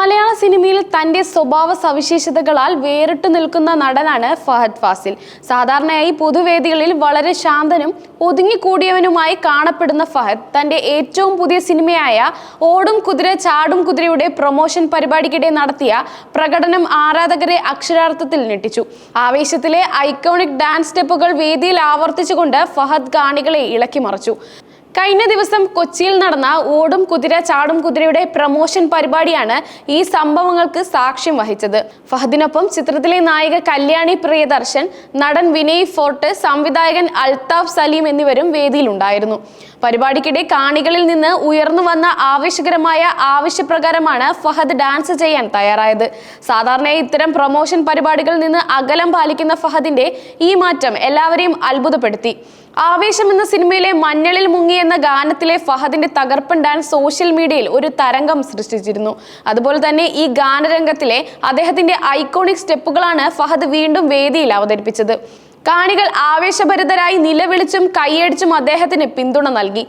മലയാള സിനിമയിൽ തന്റെ സ്വഭാവ സവിശേഷതകളാൽ വേറിട്ടു നിൽക്കുന്ന നടനാണ് ഫഹദ് ഫാസിൽ. സാധാരണയായി പൊതുവേദികളിൽ വളരെ ശാന്തനും ഒതുങ്ങിക്കൂടിയവനുമായി കാണപ്പെടുന്ന ഫഹദ് തന്റെ ഏറ്റവും പുതിയ സിനിമയായ ഓടും കുതിര ചാടും കുതിരയുടെ പ്രൊമോഷൻ പരിപാടിക്കിടെ നടത്തിയ പ്രകടനം ആരാധകരെ അക്ഷരാർത്ഥത്തിൽ ഞെട്ടിച്ചു. ആവേശത്തിലെ ഐക്കോണിക് ഡാൻസ് സ്റ്റെപ്പുകൾ വേദിയിൽ ആവർത്തിച്ചുകൊണ്ട് ഫഹദ് കാണികളെ ഇളക്കി മറിച്ചു. കഴിഞ്ഞ ദിവസം കൊച്ചിയിൽ നടന്ന ഓടും കുതിര ചാടും കുതിരയുടെ പ്രമോഷൻ പരിപാടിയാണ് ഈ സംഭവങ്ങൾക്ക് സാക്ഷ്യം വഹിച്ചത്. ഫഹദിനൊപ്പം ചിത്രത്തിലെ നായിക കല്യാണി പ്രിയദർശൻ നടൻ വിനയ് ഫോർട്ട് സംവിധായകൻ അൽതാഫ് സലീം എന്നിവരും വേദിയിലുണ്ടായിരുന്നു. പരിപാടിക്കിടെ കാണികളിൽ നിന്ന് ഉയർന്നു വന്ന ആവേശകരമായ ആവശ്യപ്രകാരമാണ് ഫഹദ് ഡാൻസ് ചെയ്യാൻ തയ്യാറായത്. സാധാരണയായി ഇത്തരം പ്രൊമോഷൻ പരിപാടികളിൽ നിന്ന് അകലം പാലിക്കുന്ന ഫഹദിന്റെ ഈ മാറ്റം എല്ലാവരെയും അത്ഭുതപ്പെടുത്തി. ആവേശം എന്ന സിനിമയിലെ മഞ്ഞളിൽ മുങ്ങി എന്ന ഗാനത്തിലെ ഫഹദിന്റെ തകർപ്പൻ ഡാൻസ് സോഷ്യൽ മീഡിയയിൽ ഒരു തരംഗം സൃഷ്ടിച്ചിരുന്നു. അതുപോലെ തന്നെ ഈ ഗാനരംഗത്തിലെ അദ്ദേഹത്തിന്റെ ഐക്കോണിക് സ്റ്റെപ്പുകളാണ് ഫഹദ് വീണ്ടും വേദിയിൽ അവതരിപ്പിച്ചത്. കാണികൾ ആവേശഭരിതരായി നിലവിളിച്ചും കൈയടിച്ചും അദ്ദേഹത്തിന് പിന്തുണ നൽകി.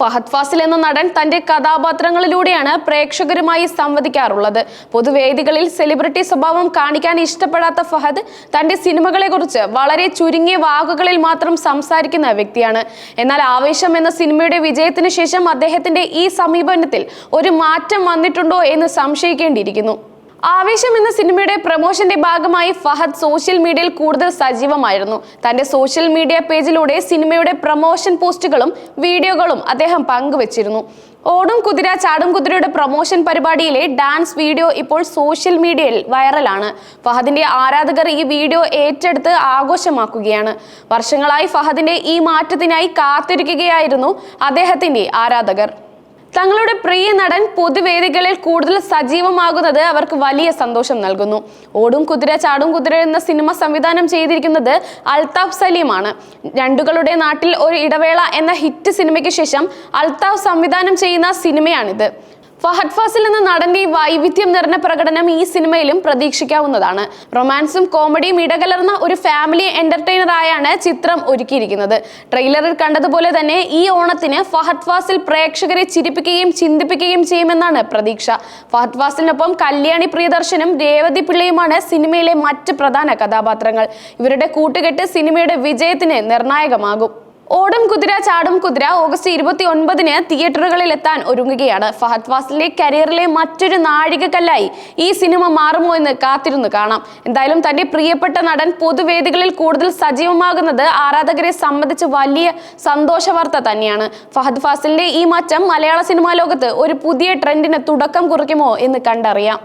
ഫഹദ് ഫാസിൽ എന്ന നടൻ തന്റെ കഥാപാത്രങ്ങളിലൂടെയാണ് പ്രേക്ഷകരുമായി സംവദിക്കാറുള്ളത്. പൊതുവേദികളിൽ സെലിബ്രിറ്റി സ്വഭാവം കാണിക്കാൻ ഇഷ്ടപ്പെടാത്ത ഫഹദ് തന്റെ സിനിമകളെക്കുറിച്ച് വളരെ ചുരുങ്ങിയ വാക്കുകളിൽ മാത്രം സംസാരിക്കുന്ന വ്യക്തിയാണ്. എന്നാൽ ആവേശം എന്ന സിനിമയുടെ വിജയത്തിന് ശേഷം അദ്ദേഹത്തിന്റെ ഈ സമീപനത്തിൽ ഒരു മാറ്റം വന്നിട്ടുണ്ടോ എന്ന് സംശയിക്കേണ്ടിയിരിക്കുന്നു. ആവേശം എന്ന സിനിമയുടെ പ്രൊമോഷന്റെ ഭാഗമായി ഫഹദ് സോഷ്യൽ മീഡിയയിൽ കൂടുതൽ സജീവമായിരുന്നു. തന്റെ സോഷ്യൽ മീഡിയ പേജിലൂടെ സിനിമയുടെ പ്രൊമോഷൻ പോസ്റ്റുകളും വീഡിയോകളും അദ്ദേഹം പങ്കുവച്ചിരുന്നു. ഓടും കുതിര ചാടും കുതിരയുടെ പ്രൊമോഷൻ പരിപാടിയിലെ ഡാൻസ് വീഡിയോ ഇപ്പോൾ സോഷ്യൽ മീഡിയയിൽ വൈറലാണ്. ഫഹദിന്റെ ആരാധകർ ഈ വീഡിയോ ഏറ്റെടുത്ത് ആഘോഷമാക്കുകയാണ്. വർഷങ്ങളായി ഫഹദിന്റെ ഈ മാറ്റത്തിനായി കാത്തിരിക്കുകയായിരുന്നു അദ്ദേഹത്തിന്റെ ആരാധകർ. തങ്ങളുടെ പ്രിയ നടൻ പൊതുവേദികളിൽ കൂടുതൽ സജീവമാകുന്നത് അവർക്ക് വലിയ സന്തോഷം നൽകുന്നു. ഓടും കുതിര ചാടും കുതിര എന്ന സിനിമ സംവിധാനം ചെയ്തിരിക്കുന്നത് അൽതാഫ് സലീമാണ്. രണ്ടുകളുടെ നാട്ടിൽ ഒരു ഇടവേള എന്ന ഹിറ്റ് സിനിമയ്ക്ക് ശേഷം അൽതാഫ് സംവിധാനം ചെയ്യുന്ന സിനിമയാണിത്. ഫഹദ് ഫാസിൽ എന്ന നടന്റെ വൈവിധ്യം നിറഞ്ഞ പ്രകടനം ഈ സിനിമയിലും പ്രതീക്ഷിക്കാവുന്നതാണ്. റൊമാൻസും കോമഡിയും ഇടകലർന്ന ഒരു ഫാമിലി എന്റർടൈനർ ആയാണ് ചിത്രം ഒരുക്കിയിരിക്കുന്നത്. ട്രെയിലറിൽ കണ്ടതുപോലെ തന്നെ ഈ ഓണത്തിന് ഫഹദ് ഫാസിൽ പ്രേക്ഷകരെ ചിരിപ്പിക്കുകയും ചിന്തിപ്പിക്കുകയും ചെയ്യുമെന്നാണ് പ്രതീക്ഷ. ഫഹദ് ഫാസിലിനൊപ്പം കല്യാണി പ്രിയദർശനും രേവതി പിള്ളയുമാണ് സിനിമയിലെ മറ്റ് പ്രധാന കഥാപാത്രങ്ങൾ. ഇവരുടെ കൂട്ടുകെട്ട് സിനിമയുടെ വിജയത്തിന് നിർണായകമാകും. ഓടും കുതിര ചാടും കുതിര ഓഗസ്റ്റ് ഇരുപത്തി ഒൻപതിന് തിയേറ്ററുകളിൽ എത്താൻ ഒരുങ്ങുകയാണ്. ഫഹദ് ഫാസിലിന്റെ കരിയറിലെ മറ്റൊരു നാഴികക്കല്ലായി ഈ സിനിമ മാറുമോ എന്ന് കാത്തിരുന്നു കാണാം. എന്തായാലും തന്റെ പ്രിയപ്പെട്ട നടൻ പൊതുവേദികളിൽ കൂടുതൽ സജീവമാകുന്നത് ആരാധകരെ സംബന്ധിച്ച് വലിയ സന്തോഷ വാർത്ത തന്നെയാണ്. ഫഹദ് ഫാസിലിന്റെ ഈ മാറ്റം മലയാള സിനിമാ ലോകത്ത് ഒരു പുതിയ ട്രെൻഡിന് തുടക്കം കുറിക്കുമോ എന്ന് കണ്ടറിയാം.